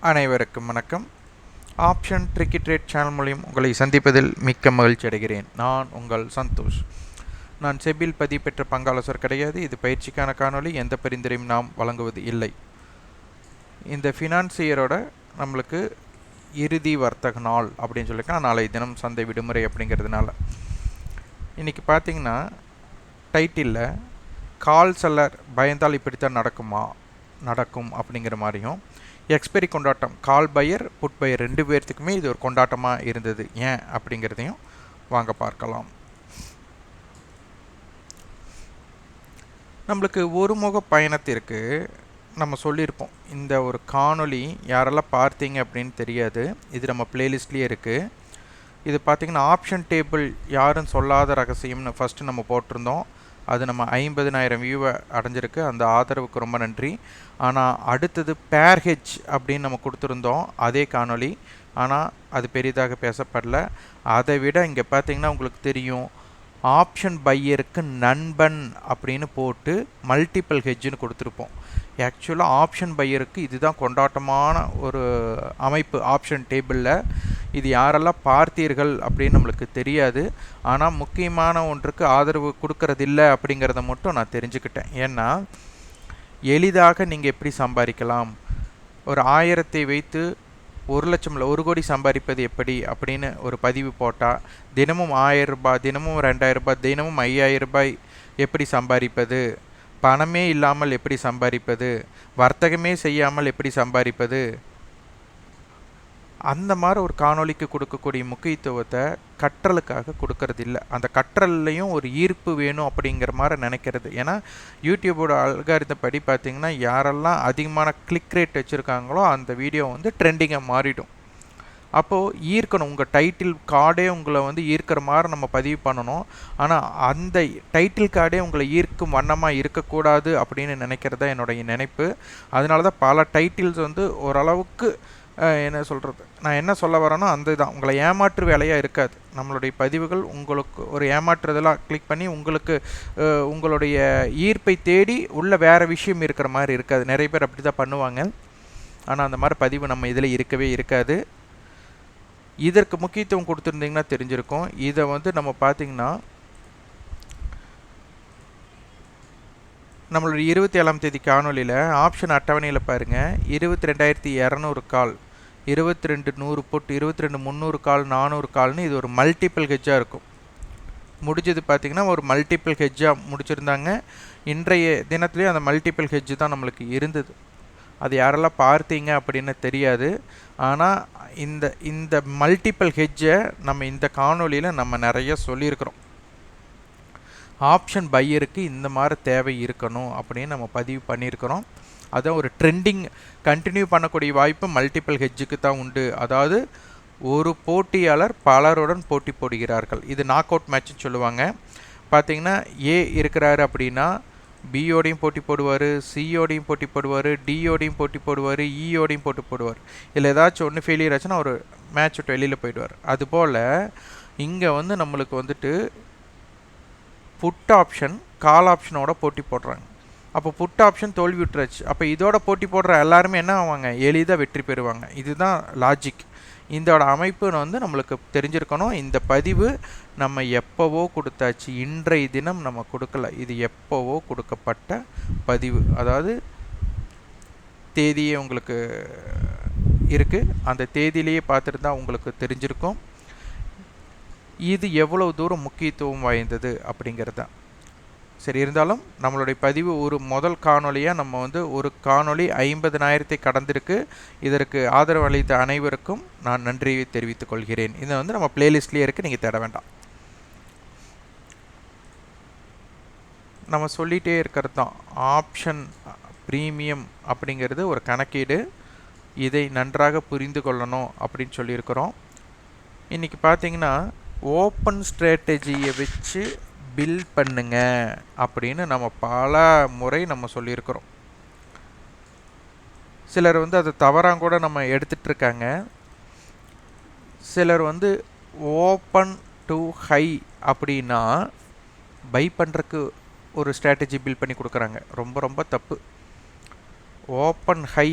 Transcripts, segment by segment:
அனைவருக்கும் வணக்கம். Option tricky trade channel மூலியம் உங்களை சந்திப்பதில் மிக்க மகிழ்ச்சி அடைகிறேன். நான் உங்கள் சந்தோஷ். நான் செபில் பதிவு பெற்ற பங்காளசர் கிடையாது. இது பயிற்சிக்கான காணொளி. எந்த பரிந்துரையும் நாம் வழங்குவது இல்லை. இந்த ஃபினான்சியரோட நம்மளுக்கு இறுதி வர்த்தக நாள் அப்படின்னு சொல்லியிருக்கேன் நாளை தினம் சந்தை விடுமுறை அப்படிங்கிறதுனால. இன்றைக்கி பார்த்தீங்கன்னா டைட்டிலில் கால் செல்லர் பயந்தால் இப்படித்தான் நடக்குமா? நடக்கும் அப்படிங்கிற மாதிரியும் எக்ஸ்பெரி கொண்டாட்டம். கால் பையர் புட் பையர் ரெண்டு பேர்த்துக்குமே இது ஒரு கொண்டாட்டமாக இருந்தது. ஏன் அப்படிங்கிறதையும் வாங்க பார்க்கலாம். நம்மளுக்கு ஒருமுக பயணத்திற்கு நம்ம சொல்லியிருப்போம். இந்த ஒரு காணொளி யாரெல்லாம் பார்த்தீங்க அப்படின்னு தெரியாது. இது நம்ம பிளேலிஸ்ட்லேயே இருக்குது இது பார்த்திங்கன்னா ஆப்ஷன் டேபிள் யாரும் சொல்லாத ரகசியம்னு ஃபஸ்ட்டு நம்ம போட்டிருந்தோம். அது நம்ம ஐம்பதினாயிரம் வியூவை அடைஞ்சிருக்கு. அந்த ஆதரவுக்கு ரொம்ப நன்றி. ஆனால் அடுத்தது பேர்ஹெச் அப்படின்னு நம்ம கொடுத்துருந்தோம். அதே காணொளி. ஆனால் அது பெரிதாக பேசப்படல. அதை விட இங்கே பார்த்தீங்கன்னா உங்களுக்கு தெரியும். ஆப்ஷன் பையருக்கு நண்பன் அப்படின்னு போட்டு மல்டிபிள் ஹெஜ்ஜுன்னு கொடுத்துருப்போம். ஆக்சுவலாக ஆப்ஷன் பையருக்கு இதுதான் கொண்டாட்டமான ஒரு அமைப்பு ஆப்ஷன் டேபிளில் இது யாரெல்லாம் பார்த்தீர்கள் அப்படின்னு நம்மளுக்கு தெரியாது. ஆனால் முக்கியமான ஒன்றுக்கு ஆதரவு கொடுக்கறதில்ல அப்படிங்கிறத மட்டும் நான் தெரிஞ்சுக்கிட்டேன். ஏன்னா எளிதாக நீங்கள் எப்படி சம்பாதிக்கலாம்? ஒரு ஆயிரத்தை வைத்து ஒரு லட்சம்ல ஒரு கோடி சம்பாதிப்பது எப்படி அப்படின்னு ஒரு பதிவு போட்டால் தினமும் ஆயிரம் ரூபாய் தினமும் ரெண்டாயிரம் ரூபாய் தினமும் ஐயாயிரம் ரூபாய் எப்படி சம்பாதிப்பது? பணமே இல்லாமல் எப்படி சம்பாதிப்பது? வர்த்தகமே செய்யாமல் எப்படி சம்பாதிப்பது? அந்த மாதிரி ஒரு காணொளிக்கு கொடுக்கக்கூடிய முக்கியத்துவத்தை கற்றலுக்காக கொடுக்கறது இல்லை அந்த கற்றல்லையும் ஒரு ஈர்ப்பு வேணும் அப்படிங்கிற மாதிரி நினைக்கிறது. ஏன்னா யூடியூபோட அல்காரித படி பார்த்திங்கன்னா யாரெல்லாம் அதிகமான கிளிக் ரேட் வச்சுருக்காங்களோ அந்த வீடியோ வந்து ட்ரெண்டிங்காக மாறிடும். அப்போது ஈர்க்கணும். உங்கள் டைட்டில் கார்டே உங்களை வந்து ஈர்க்கிற மாதிரி நம்ம பதிவு பண்ணணும். ஆனால் அந்த டைட்டில் கார்டே உங்களை ஈர்க்கும் வண்ணமாக இருக்கக்கூடாது அப்படின்னு நினைக்கிறது தான் என்னுடைய நினைப்பு. அதனால தான் பல டைட்டில்ஸ் வந்து ஓரளவுக்கு என்ன சொல்கிறது நான் என்ன சொல்ல வரேனோ அந்த இதுதான் உங்களை ஏமாற்று வேலையாக இருக்காது. நம்மளுடைய பதிவுகள் உங்களுக்கு ஒரு ஏமாற்றுதலாக கிளிக் பண்ணி உங்களுக்கு உங்களுடைய ஈர்ப்பை தேடி உள்ள வேறு விஷயம் இருக்கிற மாதிரி இருக்காது. நிறைய பேர் அப்படி தான் பண்ணுவாங்க. ஆனால் அந்த மாதிரி பதிவு நம்ம இதில் இருக்கவே இருக்காது. இதற்கு முக்கியத்துவம் கொடுத்துருந்தீங்கன்னா தெரிஞ்சிருக்கும். இதை வந்து நம்ம பார்த்திங்கன்னா நம்மளுடைய இருபத்தி ஏழாம் தேதி காணொலியில் ஆப்ஷன் அட்டவணையில் பாருங்கள் இருபத்தி ரெண்டாயிரத்தி இரநூறு கால் இருபத்தி ரெண்டு நூறு புட் இருபத்தி ரெண்டு முந்நூறு கால் நானூறு கால்னு இது ஒரு மல்டிப்பிள் ஹெஜ்ஜாக இருக்கும். முடிஞ்சது பார்த்திங்கன்னா ஒரு மல்டிப்பிள் ஹெஜ்ஜாக முடிச்சிருந்தாங்க. இன்றைய தினத்துலேயும் அந்த மல்டிப்பிள் ஹெஜ்ஜு தான் நம்மளுக்கு இருந்தது. அது யாரெல்லாம் பார்த்தீங்க அப்படின்னு தெரியாது. ஆனால் இந்த இந்த மல்டிப்பிள் ஹெஜ்ஜை நம்ம இந்த காணொலியில் நம்ம நிறைய சொல்லியிருக்கிறோம். ஆப்ஷன் பையருக்கு இந்த மாதிரி தேவை இருக்கணும் அப்படின்னு நம்ம பதிவு பண்ணியிருக்கிறோம். அதான் ஒரு ட்ரெண்டிங் கண்டினியூ பண்ணக்கூடிய வாய்ப்பு மல்டிப்பிள் ஹெஜ்ஜுக்கு தான் உண்டு. அதாவது ஒரு போட்டியாளர் பலருடன் போட்டி போடுகிறார்கள். இது நாக் அவுட் மேட்ச்னு சொல்லுவாங்க. பார்த்தீங்கன்னா ஏ இருக்கிறாரு அப்படின்னா பியோடையும் போட்டி போடுவார் சியோடையும் போட்டி போடுவார் டியோடையும் போட்டி போடுவார் இயோடையும் போட்டி போடுவார். இல்லை ஏதாச்சும் ஒன்று ஃபெயிலியர் ஆச்சுன்னா அவர் மேட்ச் விட்டு வெளியில் போயிடுவார். அதுபோல் இங்கே வந்து நம்மளுக்கு வந்துட்டு புட் ஆப்ஷன் கால் ஆப்ஷனோட போட்டி போடுறாங்க. அப்போ புட் ஆப்ஷன் தோல்வி விட்டுருச்சு. அப்போ இதோட போட்டி போடுற எல்லாருமே என்ன ஆவாங்க? எளிதாக வெற்றி பெறுவாங்க. இதுதான் லாஜிக் இதோட அமைப்பு வந்து நம்மளுக்கு தெரிஞ்சிருக்கணும். இந்த பதிவு நம்ம எப்போவோ கொடுத்தாச்சு இன்றைய தினம் நம்ம கொடுக்கல. இது எப்போவோ கொடுக்கப்பட்ட பதிவு. அதாவது தேதியே உங்களுக்கு இருக்குது அந்த தேதியிலேயே பார்த்துருந்தா உங்களுக்கு தெரிஞ்சிருக்கும். இது எவ்வளோ தூரம் முக்கியத்துவம் வாய்ந்தது அப்படிங்கிறது. தான் சரி இருந்தாலும் நம்மளுடைய பதிவு ஒரு முதல் காணொலியாக நம்ம வந்து ஒரு காணொளி ஐம்பதனாயிரத்தை கடந்திருக்கு. இதற்கு ஆதரவு அளித்த அனைவருக்கும் நான் நன்றியை தெரிவித்துக் கொள்கிறேன். இதை வந்து நம்ம பிளேலிஸ்ட்லேயே இருக்குது நீங்கள் தேட வேண்டாம். நம்ம சொல்லிகிட்டே இருக்கிறது தான். ஆப்ஷன் ப்ரீமியம் அப்படிங்கிறது ஒரு கணக்கீடு. இதை நன்றாக புரிந்து கொள்ளணும் அப்படின்னு சொல்லியிருக்கிறோம். இன்றைக்கி பார்த்தீங்கன்னா ஓப்பன் ஸ்ட்ராட்டஜியை வச்சு பில் பண்ணுங்க அப்படின்னு நம்ம பல முறை நம்ம சொல்லியிருக்கிறோம். சிலர் வந்து அதை தவறாக கூட நம்ம எடுத்துகிட்டு இருக்காங்க சிலர் வந்து ஓப்பன் டு ஹை அப்படின்னா பை பண்ணுறக்கு ஒரு ஸ்ட்ராட்டஜி பில் பண்ணி கொடுக்குறாங்க. ரொம்ப ரொம்ப தப்பு. ஓப்பன் ஹை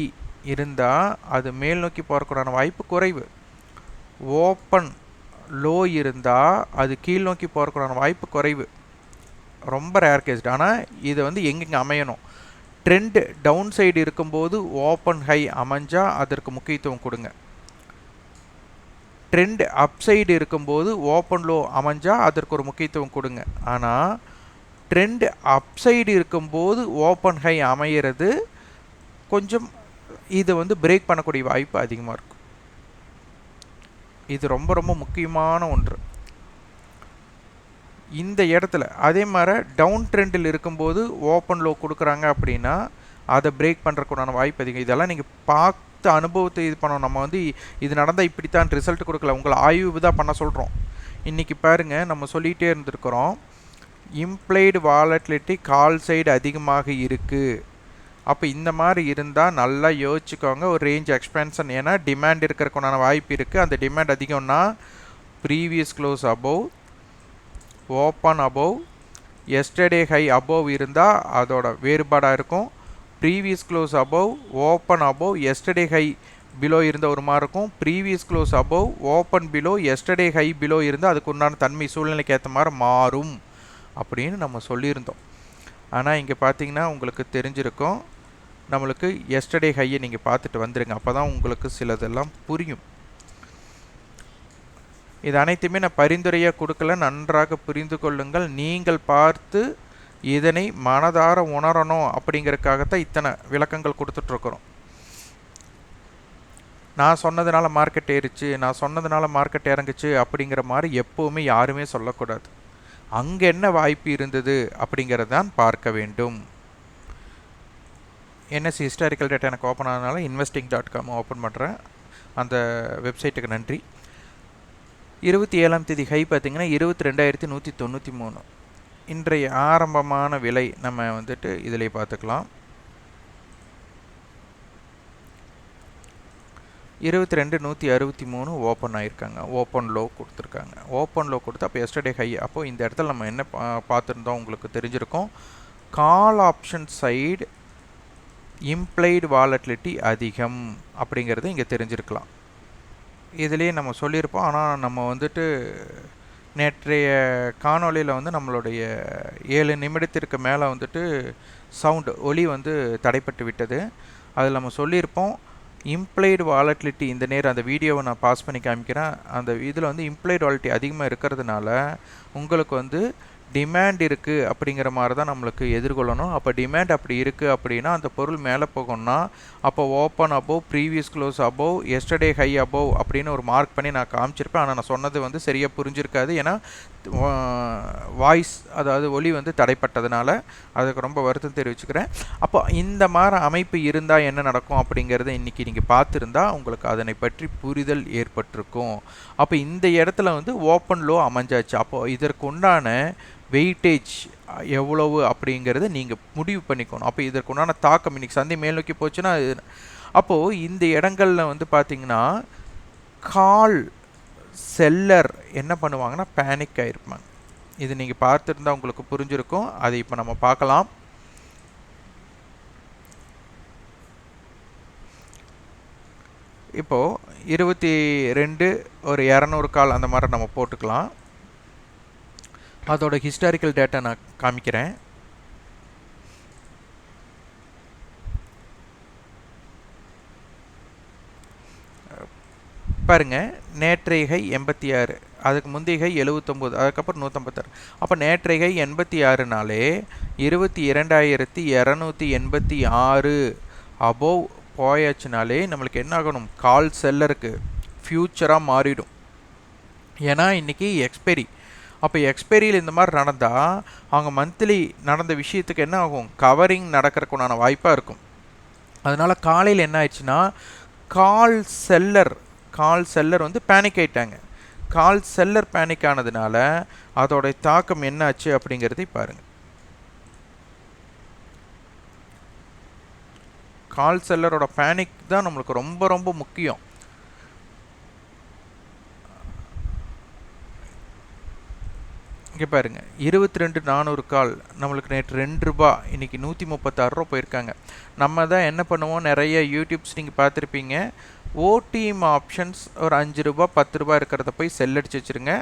இருந்தால் அது மேல் நோக்கி போகிறக்கூடான வாய்ப்பு குறைவு. ஓப்பன் லோ இருந்தால் அது கீழ் நோக்கி போகிறக்குடான வாய்ப்பு குறைவு. ரொம்ப ரேர் கேஸ்ட் ஆனால் இது வந்து எங்கெங்கே அமையணும்? ட்ரெண்ட் டவுன் சைடு இருக்கும்போது ஓப்பன் ஹை அமைஞ்சால் அதற்கு முக்கியத்துவம் கொடுங்க. ட்ரெண்ட் அப் சைடு இருக்கும்போது ஓப்பன் லோ அமைஞ்சால் அதற்கு ஒரு முக்கியத்துவம் கொடுங்க. ஆனால் ட்ரெண்ட் அப் சைடு இருக்கும்போது ஓப்பன் ஹை அமையிறது கொஞ்சம் இது வந்து பிரேக் பண்ணக்கூடிய வாய்ப்பு அதிகமாக இருக்கும். இது ரொம்ப ரொம்ப முக்கியமான ஒன்று. இந்த இடத்துல அதே மாதிரி டவுன் ட்ரெண்டில் இருக்கும்போது ஓப்பன் லோ கொடுக்குறாங்க அப்படின்னா அதை பிரேக் பண்ணுறக்குண்டான வாய்ப்பு அதிகம். இதெல்லாம் நீங்கள் பார்த்து அனுபவத்தை இது பண்ணோம் நம்ம வந்து இது நடந்தால் இப்படித்தான் ரிசல்ட் கொடுக்கல. உங்களை ஆய்வு தான் பண்ண சொல்கிறோம் இன்றைக்கி பாருங்கள் நம்ம சொல்லிகிட்டே இருந்திருக்கிறோம். இம்ப்ளைடு வாலட்லிட்டி கால் சைடு அதிகமாக இருக்குது அப்போ இந்த மாதிரி இருந்தால் நல்லா யோசிச்சுக்கோங்க. ஒரு ரேஞ்ச் எக்ஸ்பென்ஷன் ஏன்னா டிமாண்ட் இருக்கிறக்குண்டான வாய்ப்பு இருக்குது அந்த demand அதிகம்னா previous close above open above yesterday high above இருந்தால் அதோட வேறுபாடாக இருக்கும். Previous close above open above yesterday high below இருந்த ஒரு மாதிரி இருக்கும். Previous close above open below yesterday high below இருந்தால் அதுக்கு உண்டான தன்மை சூழ்நிலைக்கு ஏற்ற மாதிரி மாறும். அப்படின்னு நம்ம சொல்லியிருந்தோம். ஆனால் இங்கே பார்த்தீங்கன்னா உங்களுக்கு தெரிஞ்சிருக்கும். நம்மளுக்கு எஸ்டர்டே ஹையை நீங்கள் பார்த்துட்டு வந்துடுங்க அப்போ தான் உங்களுக்கு சிலதெல்லாம் புரியும். இது அனைத்துமே நான் பரிந்துரையாக கொடுக்கல. நன்றாக புரிந்து கொள்ளுங்கள். நீங்கள் பார்த்து இதனை மனதார உணரணும் அப்படிங்கிறதுக்காகத்தான் இத்தனை விளக்கங்கள் கொடுத்துட்ருக்குறோம். நான் சொன்னதுனால மார்க்கெட் ஏறிச்சு நான் சொன்னதுனால மார்க்கெட் இறங்குச்சு அப்படிங்கிற மாதிரி எப்போவுமே யாருமே சொல்லக்கூடாது. அங்கே என்ன வாய்ப்பு இருந்தது அப்படிங்கிறதான் பார்க்க வேண்டும். என்எஸ்சி ஹிஸ்டாரிக்கல் டேட்டா எனக்கு ஓப்பன் ஆனதுனால இன்வெஸ்டிங் டாட் காம் ஓப்பன் பண்ணுறேன் அந்த வெப்சைட்டுக்கு நன்றி. இருபத்தி ஏழாம் தேதி ஹை பார்த்திங்கன்னா இருபத்தி ரெண்டாயிரத்தி நூற்றி தொண்ணூற்றி மூணு. இன்றைய ஆரம்பமான விலை நம்ம வந்துட்டு இதிலே பார்த்துக்கலாம். இருபத்தி ரெண்டு நூற்றி அறுபத்தி மூணு ஓப்பன் ஆகியிருக்காங்க ஓப்பன் லோ கொடுத்துருக்காங்க. ஓப்பன் லோ கொடுத்து அப்போ எஸ்டர்டே ஹை அப்போது இந்த இடத்துல நம்ம என்ன பா பார்த்துருந்தோம்? உங்களுக்கு தெரிஞ்சிருக்கோம். Call option side implied volatility அதிகம் அப்படிங்கிறது இங்கே தெரிஞ்சிருக்கலாம். இதுலேயே நம்ம சொல்லியிருப்போம். ஆனால் நம்ம வந்துட்டு நேற்றைய காணொலியில் வந்து நம்மளுடைய ஏழு நிமிடத்திற்கு மேலே வந்துட்டு சவுண்டு ஒலி வந்து தடைப்பட்டு விட்டது. அதில் நம்ம சொல்லியிருப்போம் இம்ப்ளைடு வாலட்டிலிட்டி இந்த நேரம் அந்த வீடியோவை நான் பாஸ் பண்ணி காமிக்கிறேன். அந்த இதில் வந்து இம்ப்ளைடு வாலிட்டி அதிகமாக இருக்கிறதுனால உங்களுக்கு வந்து டிமாண்ட் இருக்குது அப்படிங்கிற மாதிரி தான் நம்மளுக்கு எதிர்கொள்ளணும். அப்போ டிமாண்ட் அப்படி இருக்குது அப்படின்னா அந்த பொருள் மேலே போகணும்னா அப்போ open above previous close above yesterday high above அப்படின்னு ஒரு மார்க் பண்ணி நான் காமிச்சிருப்பேன். ஆனால் நான் சொன்னது வந்து சரியாக புரிஞ்சிருக்காது. ஏன்னா வாய்ஸ் அதாவது ஒலி வந்து தடைப்பட்டதுனால அதுக்கு ரொம்ப வருத்தம் தெரிவிச்சுக்கிறேன். அப்போ இந்த மாதிரி அமைப்பு இருந்தால் என்ன நடக்கும் அப்படிங்கிறத இன்றைக்கி நீங்கள் பார்த்துருந்தா உங்களுக்கு அதனை பற்றி புரிதல் ஏற்பட்டிருக்கும். அப்போ இந்த இடத்துல வந்து ஓப்பன் லோ அமைஞ்சாச்சு. அப்போது இதற்கு உண்டான வெயிட்டேஜ் எவ்வளவு அப்படிங்கிறத நீங்கள் முடிவு பண்ணிக்கணும். அப்போ இதற்கு உண்டான தாக்கம் இன்னைக்கு சந்தை மேல் நோக்கி போச்சுன்னா அப்போது இந்த இடங்களில் வந்து பார்த்திங்கன்னா கால் செல்லர் என்ன பண்ணுவாங்கன்னா பேனிக் ஆகிருப்பாங்க இது நீங்கள் பார்த்துருந்தா உங்களுக்கு புரிஞ்சிருக்கும். அதை இப்போ நம்ம பார்க்கலாம். இப்போது இருபத்தி ரெண்டு ஒரு இரநூறு கால் அந்த மாதிரி நம்ம போட்டுக்கலாம். அதோட ஹிஸ்டாரிக்கல் டேட்டா நான் காமிக்கிறேன். பாருங்க நேற்றைகை எண்பத்தி ஆறு அதுக்கு முந்தைய எழுவத்தொம்போது அதுக்கப்புறம் நூற்றம்பத்தாறு அப்போ நேற்றைகை எண்பத்தி ஆறுனாலே இருபத்தி இரண்டாயிரத்தி இரநூத்தி எண்பத்தி ஆறு அபோவ் போயாச்சுனாலே நம்மளுக்கு என்ன ஆகணும் கால் செல்லருக்கு ஃப்யூச்சராக மாறிடும். ஏன்னா இன்றைக்கி எக்ஸ்பெரி அப்போ எக்ஸ்பைரியில் இந்த மாதிரி நடந்தால் அவங்க மந்த்லி நடந்த விஷயத்துக்கு என்ன ஆகும்? கவரிங் நடக்கிறதுக்குண்டான வாய்ப்பாக இருக்கும். அதனால் காலையில் என்ன ஆயிடுச்சுன்னா கால் செல்லர் கால் செல்லர் வந்து பேனிக் ஆயிட்டாங்க. கால் செல்லர் பேனிக் ஆனதுனால அதோடைய தாக்கம் என்ன ஆச்சு அப்படிங்கிறதை பாருங்கள் கால் செல்லரோட பேனிக் தான் நம்மளுக்கு ரொம்ப ரொம்ப முக்கியம். இங்கே பாருங்க. இருபத்தி ரெண்டு நானூறு கால். நம்மளுக்கு நேற்று ரெண்டு ரூபா. இன்றைக்கி நூற்றி முப்பத்தாறு ரூபா போயிருக்காங்க. நம்ம தான் என்ன பண்ணுவோம்? நிறைய யூடியூப்ஸ் நீங்கள் பார்த்துருப்பீங்க. ஓடிஎம் ஆப்ஷன்ஸ் ஒரு அஞ்சு ரூபா பத்து ரூபா இருக்கிறத போய் செல் அடிச்சு வச்சுருங்க.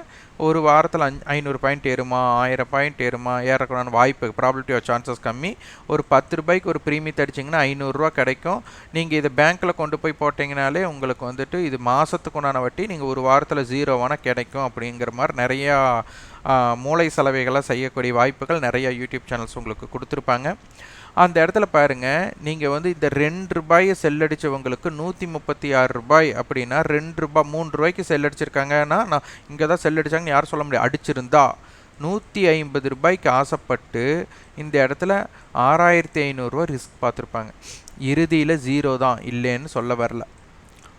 ஒரு வாரத்தில் அஞ்சு ஐநூறு பாயிண்ட் ஏறுமா ஆயிரம் பாயிண்ட் ஏறுமா ஏறக்கூடாது வாய்ப்பு ப்ராபிலிட்டி ஆஃப் சான்சஸ் கம்மி. ஒரு பத்து ரூபாய்க்கு ஒரு ப்ரீமியம் அடிச்சிங்கன்னா ஐநூறுரூவா கிடைக்கும். நீங்கள் இதை பேங்க்கில் கொண்டு போய் போட்டிங்கனாலே உங்களுக்கு வந்துட்டு இது மாதத்துக்கு உண்டான வட்டி நீங்கள் ஒரு வாரத்தில் ஜீரோவான கிடைக்கும் அப்படிங்கிற மாதிரி நிறையா மூளை செலவைகளை செய்யக்கூடிய வாய்ப்புகள் நிறையா யூடியூப் சேனல்ஸ் உங்களுக்கு கொடுத்துருப்பாங்க. அந்த இடத்துல பாருங்கள் நீங்கள் வந்து இந்த ரெண்டு ரூபாயை செல்லடிச்சவங்களுக்கு நூற்றி முப்பத்தி ஆறு ரூபாய் அப்படின்னா ரெண்டு ரூபாய் மூணு ரூபாய்க்கு செல்லடிச்சிருக்காங்கன்னா நான் இங்கே தான் செல்லடிச்சாங்கன்னு யாரும் சொல்ல முடியாது. அடிச்சிருந்தா நூற்றி ஐம்பது ரூபாய்க்கு ஆசைப்பட்டு இந்த இடத்துல ஆறாயிரத்தி ஐநூறுரூவா ரிஸ்க் பார்த்துருப்பாங்க. இறுதியில் ஜீரோ தான் இல்லைன்னு சொல்ல வரல.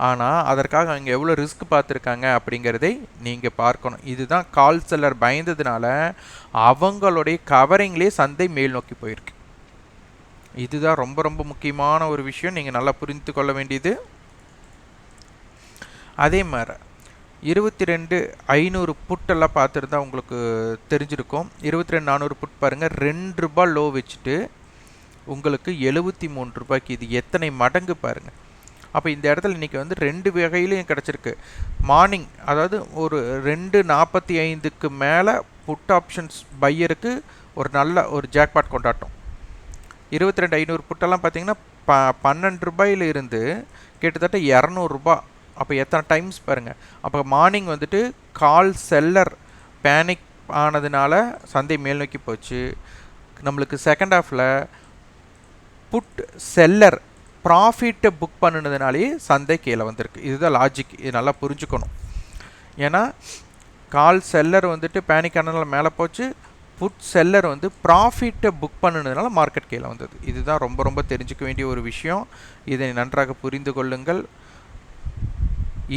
ஆனால் அதற்காக அவங்க எவ்வளோ ரிஸ்க் பார்த்துருக்காங்க அப்படிங்கிறதை நீங்கள் பார்க்கணும். இதுதான் கால் செல்லர் பயந்ததுனால அவங்களுடைய கவரிங்லேயே சந்தை மேல் நோக்கி போயிருக்கு. இதுதான் ரொம்ப ரொம்ப முக்கியமான ஒரு விஷயம். நீங்கள் நல்லா புரிந்து கொள்ள வேண்டியது. அதே மாதிரி இருபத்தி ரெண்டு ஐநூறு புட்டெல்லாம் பார்த்துருந்தா உங்களுக்கு தெரிஞ்சிருக்கும். இருபத்தி ரெண்டு நானூறு புட் பாருங்கள் ரெண்டு ரூபாய் லோ வச்சுட்டு உங்களுக்கு எழுபத்தி மூணு ரூபாய்க்கு இது எத்தனை மடங்கு பாருங்கள் அப்போ இந்த இடத்துல இன்றைக்கி வந்து ரெண்டு வகையிலையும் கிடச்சிருக்கு. மார்னிங் அதாவது ஒரு ரெண்டு நாற்பத்தி ஐந்துக்கு மேலே புட் ஆப்ஷன்ஸ் பையருக்கு ஒரு நல்ல ஒரு ஜாக்பாட் கொண்டாட்டம். இருபத்தி ரெண்டு ஐநூறு புட்டெல்லாம் பார்த்தீங்கன்னா ப பன்னெண்டு ரூபாயிலிருந்து கிட்டத்தட்ட இரநூறுபா அப்போ எத்தனை டைம்ஸ் பாருங்கள் அப்போ மார்னிங் வந்துட்டு கால் செல்லர் பேனிக் ஆனதுனால சந்தை மேல் நோக்கி போச்சு. நம்மளுக்கு செகண்ட் ஹாஃபில் புட் செல்லர் ப்ராஃபிட்டை புக் பண்ணினதுனாலே சந்தை கீழே வந்திருக்கு. இதுதான் லாஜிக் இது நல்லா புரிஞ்சுக்கணும். ஏன்னா கால் செல்லர் வந்துட்டு பேனிக் ஆனதுனால மேலே போச்சு. புட் செல்லர் வந்து ப்ராஃபிட்டை புக் பண்ணினதுனால மார்க்கெட் கீழே வந்தது. இதுதான் ரொம்ப ரொம்ப தெரிஞ்சுக்க வேண்டிய ஒரு விஷயம். இதை நன்றாக புரிந்து கொள்ளுங்கள்.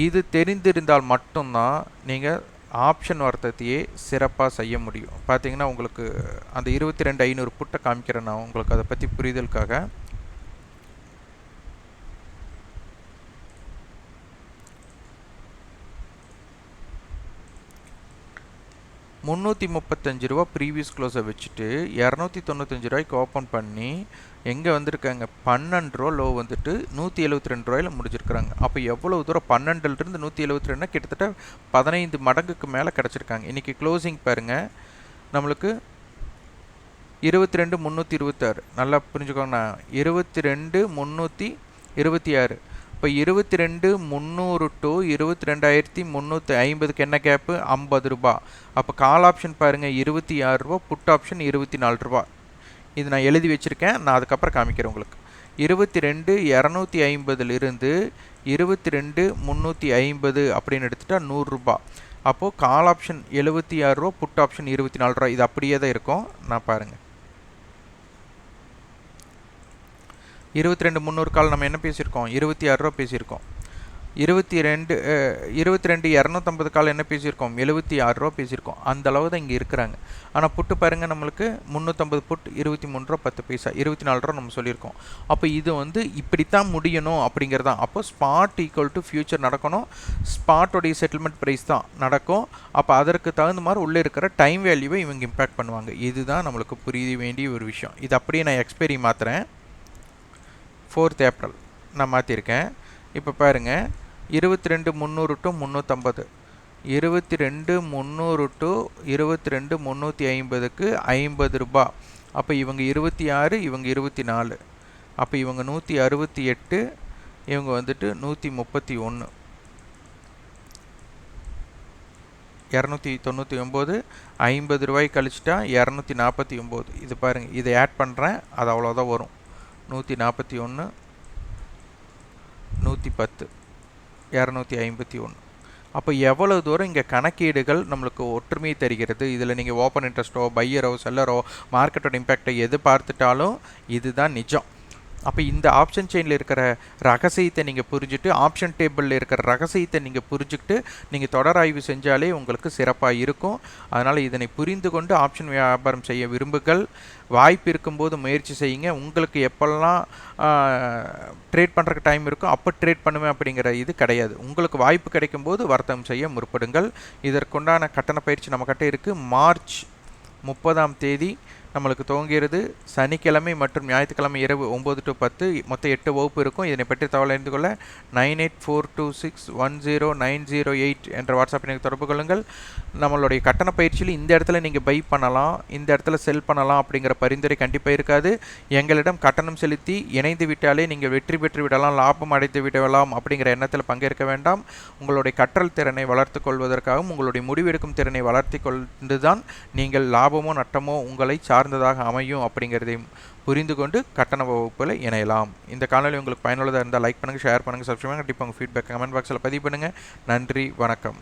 இது தெரிந்திருந்தால் மட்டும்தான் நீங்கள் ஆப்ஷன் வர்த்தத்தையே சிறப்பாக செய்ய முடியும். பார்த்தீங்கன்னா உங்களுக்கு அந்த இருபத்தி ரெண்டு ஐநூறு புட்டை காமிக்கிறேன் நான். உங்களுக்கு அதை பற்றி புரிதலுக்காக. முந்நூற்றி முப்பத்தஞ்சு ரூபா ப்ரீவியஸ் க்ளோஸை வச்சுட்டு இரநூத்தி தொண்ணூத்தஞ்சு ரூபாய்க்கு ஓப்பன் பண்ணி எங்கே வந்திருக்காங்க? பன்னெண்டு ரூபா லோ வந்துட்டு நூற்றி எழுபத்தி ரெண்டு ரூபாயில் முடிஞ்சிருக்கிறாங்க. அப்போ எவ்வளோ தூரம்? பன்னெண்டுலேருந்து நூற்றி எழுபத்தி ரெண்டுனா கிட்டத்தட்ட பதினைந்து மடங்குக்கு மேலே கிடச்சிருக்காங்க. இன்றைக்கி க்ளோசிங் பாருங்கள் நம்மளுக்கு இருபத்தி ரெண்டு முந்நூற்றி இருபத்தாறு. நல்லா புரிஞ்சுக்கோங்கண்ணா இருபத்தி ரெண்டு முந்நூற்றி இருபத்தி ஆறு. இப்போ இருபத்தி ரெண்டு முந்நூறு டு இருபத்தி ரெண்டாயிரத்தி முந்நூற்றி ஐம்பதுக்கு என்ன கேப்பு? ஐம்பது ரூபா. அப்போ கால் ஆப்ஷன் பாருங்கள் இருபத்தி ஆறு ரூபா புட் ஆப்ஷன் இருபத்தி நாலு ரூபா. இது நான் எழுதி வச்சுருக்கேன் நான் அதுக்கப்புறம் காமிக்கிறேன் உங்களுக்கு. இருபத்தி ரெண்டு இரநூத்தி ஐம்பதுலேருந்து இருபத்தி ரெண்டு முந்நூற்றி ஐம்பது அப்படின்னு எடுத்துட்டா நூறுரூபா அப்போது கால் ஆப்ஷன் எழுபத்தி ஆறுரூவா புட் ஆப்ஷன் இருபத்தி நாலு ரூபா. இது அப்படியே தான் இருக்கும். நான் பாருங்கள் இருபத்தி ரெண்டு முந்நூறு கால் நம்ம என்ன பேசியிருக்கோம்? இருபத்தி ஆறுரூவா பேசியிருக்கோம். இருபத்தி ரெண்டு இருபத்தி ரெண்டு இரநூத்தம்பது கால் என்ன பேசியிருக்கோம்? எழுபத்தி ஆறுரூவா பேசியிருக்கோம். அந்த அளவு தான் இங்கே இருக்கிறாங்க. ஆனால் புட்டு பாருங்கள் நம்மளுக்கு முந்நூற்றம்பது புட் இருபத்தி மூணு ரூபா பத்து பைசா இருபத்தி நாலு ரூபா நம்ம சொல்லியிருக்கோம். அப்போ இது வந்து இப்படித்தான் முடியணும் அப்படிங்கிறது தான். அப்போ ஸ்பாட் ஈக்குவல் டு ஃபியூச்சர் நடக்கணும். ஸ்பாட்டோடைய செட்டில்மெண்ட் ப்ரைஸ் தான் நடக்கும். அப்போ அதற்கு தகுந்த மாதிரி உள்ளே இருக்கிற டைம் வேல்யூவை இவங்க இம்பேக்ட் பண்ணுவாங்க. இதுதான் நம்மளுக்கு புரிய வேண்டிய ஒரு விஷயம். இது அப்படியே நான் எக்ஸ்பைரி மாற்றுறேன் ஃபோர்த் ஏப்ரல் நான் மாற்றிருக்கேன் இப்போ பாருங்கள் இருபத்தி ரெண்டு முந்நூறு டு முந்நூற்றம்பது இருபத்தி ரெண்டு முந்நூறு டு இருபத்தி ரெண்டு முந்நூற்றி ஐம்பதுக்கு ஐம்பது ரூபா. அப்போ இவங்க இருபத்தி ஆறு இவங்க இருபத்தி நாலு. அப்போ இவங்க நூற்றி அறுபத்தி எட்டு இவங்க வந்துட்டு நூற்றி முப்பத்தி ஒன்று இரநூத்தி தொண்ணூற்றி ஒம்பது ஐம்பது ரூபாய் கழிச்சிட்டா இரநூத்தி நாற்பத்தி ஒம்பது. இது பாருங்கள் இதை ஆட் பண்ணுறேன் அது அவ்வளோதான் வரும். நூற்றி நாற்பத்தி ஒன்று நூற்றி பத்து இரநூத்தி ஐம்பத்தி ஒன்று அப்போ எவ்வளோ தூரம் இங்கே கணக்கீடுகள் நம்மளுக்கு ஒற்றுமையை தருகிறது? இதில் நீங்கள் ஓப்பன் இன்ட்ரெஸ்ட்டோ பையரோ செல்லரோ மார்க்கெட்டோட இம்பேக்டை எது பார்த்துட்டாலும் இதுதான் நிஜம். அப்போ இந்த ஆப்ஷன் செயினில் இருக்கிற ரகசியத்தை நீங்கள் புரிஞ்சுட்டு ஆப்ஷன் டேபிளில் இருக்கிற ரகசியத்தை நீங்கள் புரிஞ்சுக்கிட்டு நீங்கள் தொடர் ஆய்வு செஞ்சாலே உங்களுக்கு சிறப்பாக இருக்கும். அதனால் இதனை புரிந்து கொண்டு ஆப்ஷன் வியாபாரம் செய்ய விரும்புகள். வாய்ப்பு இருக்கும்போது முயற்சி செய்யுங்க. உங்களுக்கு எப்போல்லாம் ட்ரேட் பண்ணுறக்கு டைம் இருக்கோ அப்போ ட்ரேட் பண்ணுவேன் அப்படிங்கிற இது கிடையாது. உங்களுக்கு வாய்ப்பு கிடைக்கும்போது வர்த்தகம் செய்ய முற்படுங்கள். இதற்குண்டான கட்டண பயிற்சி நம்மக்கிட்ட இருக்குது மார்ச் முப்பதாம் தேதி நம்மளுக்கு துவங்கிறது சனிக்கிழமை மற்றும் ஞாயிற்றுக்கிழமை இரவு ஒம்பது டு பத்து. மொத்தம் எட்டு வகுப்பு இருக்கும். இதனை பற்றி தகவல் அறிந்து கொள்ள nine eight four two six one zero nine zero eight என்ற வாட்ஸ்அப் எனக்கு தொடர்பு கொள்ளுங்கள். நம்மளுடைய கட்டண பயிற்சியில் இந்த இடத்துல நீங்கள் பை பண்ணலாம். இந்த இடத்துல செல் பண்ணலாம் அப்படிங்கிற பரிந்துரை கண்டிப்பாக இருக்காது. எங்களிடம் கட்டணம் செலுத்தி இணைந்து விட்டாலே நீங்கள் வெற்றி பெற்று விடலாம் லாபம் அடைத்து விடலாம் அப்படிங்கிற எண்ணத்தில் பங்கேற்க வேண்டாம். உங்களுடைய கற்றல் திறனை வளர்த்து கொள்வதற்காகவும் உங்களுடைய முடிவெடுக்கும் திறனை வளர்த்தி கொண்டுதான் நீங்கள் லாபமோ நட்டமோ உங்களை சார்ந்ததாக அமையும் அப்படிங்கிறதையும் புரிந்து கொண்டு கட்டண வகுப்பில் இணையலாம். இந்த காணொலி உங்களுக்கு பயனுள்ளதாக இருந்தால் லைக் பண்ணுங்கள் ஷேர் பண்ணுங்கள் சப்ஸ்கிரைப் பண்ணுங்கள் கண்டிப்பாக உங்கள் ஃபீட்பேக் கமெண்ட் பாக்ஸில் பதிவு பண்ணுங்கள் நன்றி வணக்கம்.